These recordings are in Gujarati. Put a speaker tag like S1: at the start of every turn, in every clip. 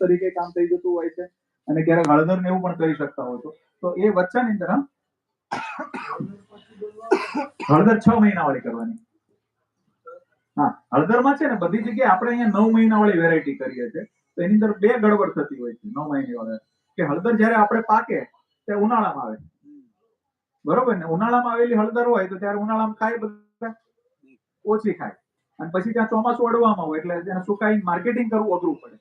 S1: તરીકે કામ થઈ જતું હોય છે અને ક્યારેક હળદર ને એવું પણ કરી શકતા હોય છો. તો એ વચ્ચાની અંદર હળદર છ મહિના વાળી કરવાની. હા, હળદરમાં છે ને બધી જગ્યાએ આપણે અહીંયા નવ મહિના વાળી વેરાયટી કરીએ છીએ. તો એની અંદર બે ગડબડ થતી હોય છે, નવ મહિના વાળા કે હળદર જ્યારે આપણે પાકે તે ઉનાળામાં આવે. બરોબર ને? ઉનાળામાં આવેલી હળદર હોય તો ત્યારે ઉનાળામાં ખાય બધા? ઓછી ખાય. અને પછી ત્યાં ચોમાસું અડવામાં હોય, એટલે એને સુકાઈ માર્કેટિંગ કરવું અઘરું પડે.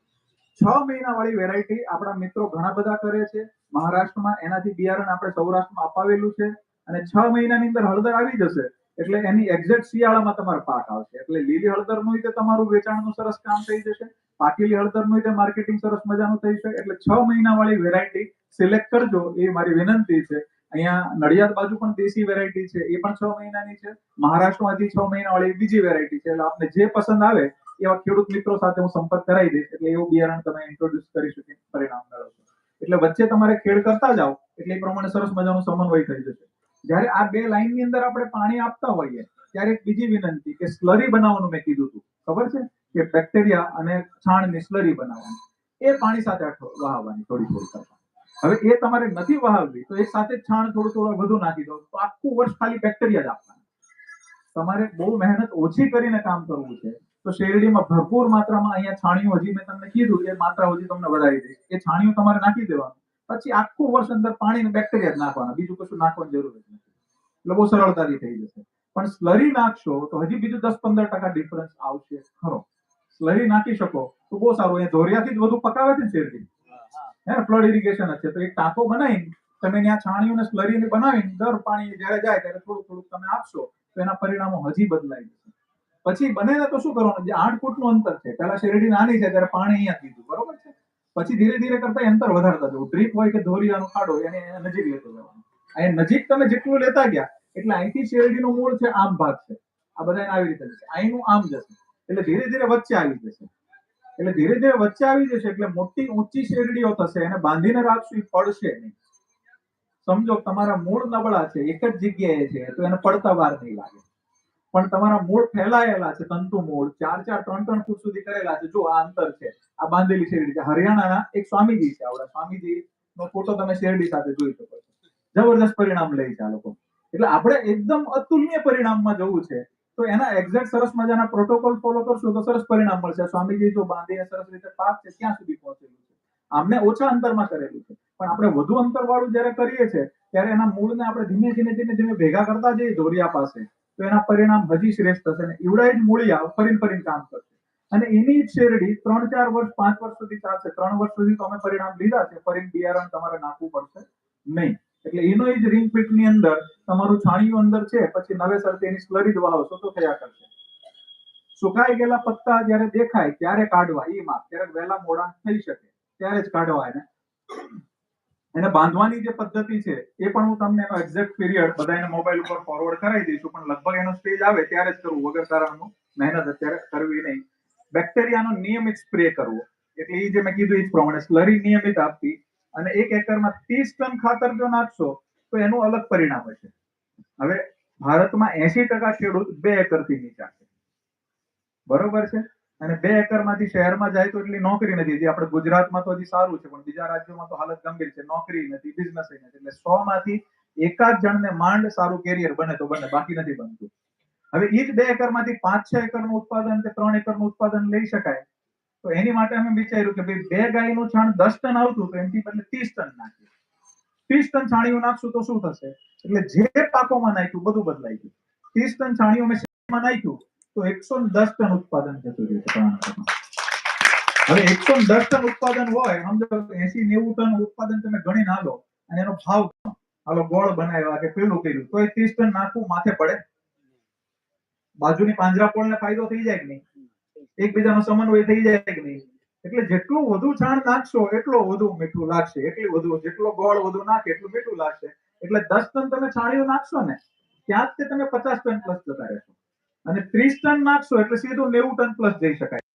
S1: છ મહિના વાળી વેરાયટી આપણા મિત્રો ઘણા બધા કરે છે. મહારાષ્ટ્રમાં એનાથી બિયારણ આપણે સૌરાષ્ટ્રમાં અપાવેલું છે અને છ મહિનાની અંદર હળદર આવી જશે એટલે એની એક્ઝેક્ટ શિયાળામાં તમારો પાક આવશે. એટલે લીલી હળદરનું તે તમારું વેચાણનું સરસ કામ થઈ જશે. પાકેલી હળદરનું તે માર્કેટિંગ સરસ મજાનું થઈ જશે. એટલે છ મહિના વાળી વેરાયટી સિલેક્ટ કરજો એ મારી વિનંતી છે. અહીંયા નડિયાદ બાજુ પણ દેશી વેરાયટી છે. એ પણ છ મહિનાની છે. મહારાષ્ટ્રમાંથી છ મહિના વાળી બીજી વેરાયટી છે. એટલે આપને જે પસંદ આવે એવા ખેડૂત મિત્રો સાથે હું સંપર્ક કરાવી દઈશ. એટલે એવું બિયારણ તમે ઇન્ટ્રોડ્યુસ કરી શકે, પરિણામ મેળવશો. એટલે વચ્ચે તમારે ખેડ કરતા જાઓ, એટલે એ પ્રમાણે સરસ મજાનું સમન્વય થઈ જશે. જ્યારે આ બે લાઈનની અંદર આપણે પાણી આપતા હોઈએ, ત્યારે એક બીજી વિનંતી કે સ્લરી બનાવવાનું મેં કીધું હતું. ખબર છે? કે બેક્ટેરિયા અને છાણની સ્લરી બનાવવાની. એ પાણી સાથે વહાવવાની, થોડી થોડી કરતા હવે એ તમારે નથી વહાવવી, તો એક સાથે છાણ થોડું થોડું વધુ નાખી દો, તો આખું વર્ષ ખાલી બેક્ટેરિયા જ આપવાના. તમારે બહુ મહેનત ઓછી કરીને કામ કરવું છે તો શેરડીમાં ભરપૂર માત્રામાં અહીંયા છાણિયું હજી મેં તમને કીધું એ માત્રા હજી તમને વધારી દઈશ એ છાણિયું તમારે નાખી દેવાનું. પછી આખું વર્ષ અંદર પાણી ને બેક્ટેરિયા જ નાખવાના. બીજું કશું નાખવાની જરૂર જ નથી. એટલે બહુ સરળતાથી થઈ જશે. પણ સ્લરી નાખશો તો હજી બીજું દસ પંદર ટકા ડિફરન્સ આવશે ખરો. સ્લરી નાખી શકો તો બહુ સારું. અહીંયા ધોરિયાથી જ વધુ પકાવે છે શેરડી? હે. ફ્લડ ઇરિગેશન જ છે. તો એક ટાંકો બનાવીને તમે ત્યાં છાણિયું ને સ્લરી ને બનાવીને દર પાણી જ્યારે જાય ત્યારે થોડું થોડુંક તમે આપશો તો એના પરિણામો હજી બદલાઈ જશે. પછી બને તો શું કરવાનું? જે આઠ ફૂટનું અંતર છે પેલા શેરડી નાની છે, ત્યારે પાણી અહીંયા દીધું બરોબર છે? પછી ધીરે ધીરે કરતા અંતર વધારતા જવું. ડ્રીપ હોય કે ધોરિયાનો ખાડો એને નજીક લેતો જવાનું. અહીંયા નજીક તમે જેટલું લેતા ગયા, એટલે અહીંથી શેરડીનું મૂળ છે, આમ ભાગ છે. આ બધા આવી રીતે જશે અહીંનું આમ જશે. એટલે ધીરે ધીરે વચ્ચે આવી જશે. એટલે ધીરે ધીરે વચ્ચે આવી જશે, એટલે મોટી ઊંચી શેરડીઓ થશે, એને બાંધીને રાખશું, એ પડશે નહીં. સમજો, તમારા મૂળ નબળા છે, એક જ જગ્યાએ છે, તો એને પડતા વાર નહીં લાગે. પણ તમારા મૂળ ફેલાયેલા છે, તંતુ મૂળ. ચાર ચાર, ત્રણ ત્રણ ફૂટ સુધી કરેલા છે. જો આ અંતર છે, આ બાંધેલી શેરડી છે. હરિયાણાના એક સ્વામીજી છે, આવડા સ્વામીજી નો ફોટો તમે શેરડી સાથે જોઈ શકો છો. જબરદસ્ત પરિણામ લે છે આ લોકો. એટલે આપણે એકદમ અતુલનીય પરિણામમાં જવું છે, તો એના એક્ઝેક્ટ સરસ મજાના પ્રોટોકોલ ફોલો કરશું તો સરસ પરિણામ મળશે. સ્વામીજી જો બાંધીને સરસ રીતે પાક છે, ત્યાં સુધી પહોંચેલું છે. આમને ઓછા અંતરમાં કરેલું છે. પણ આપણે વધુ અંતર વાળું જયારે કરીએ છીએ, ત્યારે એના મૂળને આપણે ધીમે ધીમે ધીમે ધીમે ભેગા કરતા જઈએ, ધોરિયા પાસે. તો એના પરિણામ હજી શ્રેષ્ઠ થશે અને એવડા જ મૂળિયા ફરીને ફરીને કામ કરશે. અને એની જ શેરડી ત્રણ ચાર વર્ષ, પાંચ વર્ષ સુધી ચાલશે. ત્રણ વર્ષ સુધી તમે પરિણામ લીધા છે, ફરીને બિયારણ તમારે નાખવું પડશે નહીં. એટલે એનો જ રિંગ પીટની અંદર તમારું છાણિયું અંદર છે, પછી નવેસર એની સ્લરી જ વહાવશો તો થયા કરશે. સુકાઈ ગયેલા પત્તા જ્યારે દેખાય, ત્યારે કાઢવા એ માપ. ત્યારે વહેલા મોડા થઈ શકે, ત્યારે જ કાઢવા એને એને બાંધવાની જે પદ્ધતિ છે, એ પણ હું તમને એનો એક્ઝેક્ટ પીરિયડ બધા એને મોબાઈલ ઉપર ફોરવર્ડ કરાવી દઈશું, પણ લગભગ એનો સ્ટેજ આવે ત્યારે જ કરવું, વગર કારણનું મહેનત અત્યારે કરવી નહીં. બેક્ટેરિયાનો નિયમિત સ્પ્રે કરવો, એટલે એ જે મેં કીધું એ જ પ્રમાણે સ્લરી નિયમિત આપવી, અને એક એકરમાં ત્રીસ ટન ખાતર જો નાખશો, તો એનું અલગ પરિણામ હશે. હવે ભારતમાં એસી ટકા ખેડૂત બે એકરથી નીચા છે. બરોબર છે? અને બે એકરમાંથી શહેરમાં જાય તો એટલી નોકરી નથી જે આપણે ગુજરાતમાં તો હજી સારું છે, પણ બીજા રાજ્યોમાં તો હાલત ગંભીર છે. નોકરી નથી બિઝનેસ નથી. એટલે સો માંથી એકાદ જણને માંડ સારું કેરિયર બને તો બને, બાકી નથી બનતું. હવે એ જ બે એકરમાંથી પાંચ છ એકરનું ઉત્પાદન કે ત્રણ એકરનું ઉત્પાદન લઈ શકાય. તો એની માટે અમે વિચાર્યું કે ભાઈ બે ગાયનું છાણ દસ ટન આવતું તો એની બદલે ત્રીસ ટન નાખીએ. ત્રીસ ટન છાણિયું નાખશું તો શું થશે? એટલે જે પાકોમાં નાખ્યું બધું બદલાઈ ગયું. ત્રીસ ટન છાણિયું મેં નાખ્યું? તો એકસો દસ ટન ઉત્પાદન થતું રહ્યું છે હવે એકસો દસ ટન ઉત્પાદન હોય, સમજો એસી નેવું ટન ઉત્પાદન તમે ગણીને હાલો અને એનો ભાવ હાલો, ગોળ બનાવ્યા કે પેલું કર્યું, તો એ ત્રીસ ટન નાખવું માથે પડે. બાજુની પાંજરાપોળ ને ફાયદો થઈ જાય કે નહીં? એકબીજાનો સમન્વય થઈ જાય કે નહીં? એટલે જેટલું વધુ છાણ નાખશો, એટલો વધુ મીઠું લાગશે. એટલી વધુ, જેટલો ગોળ વધુ નાખે, એટલું મીઠું લાગશે. એટલે દસ ટન તમે છાણિયું નાખશો ને ત્યાં જ તે તમે પચાસ ટન પ્લસ જતા રહેશો. અને ત્રીસ ટન નાખશો એટલે સીધું નેવું ટન પ્લસ જઈ શકાય.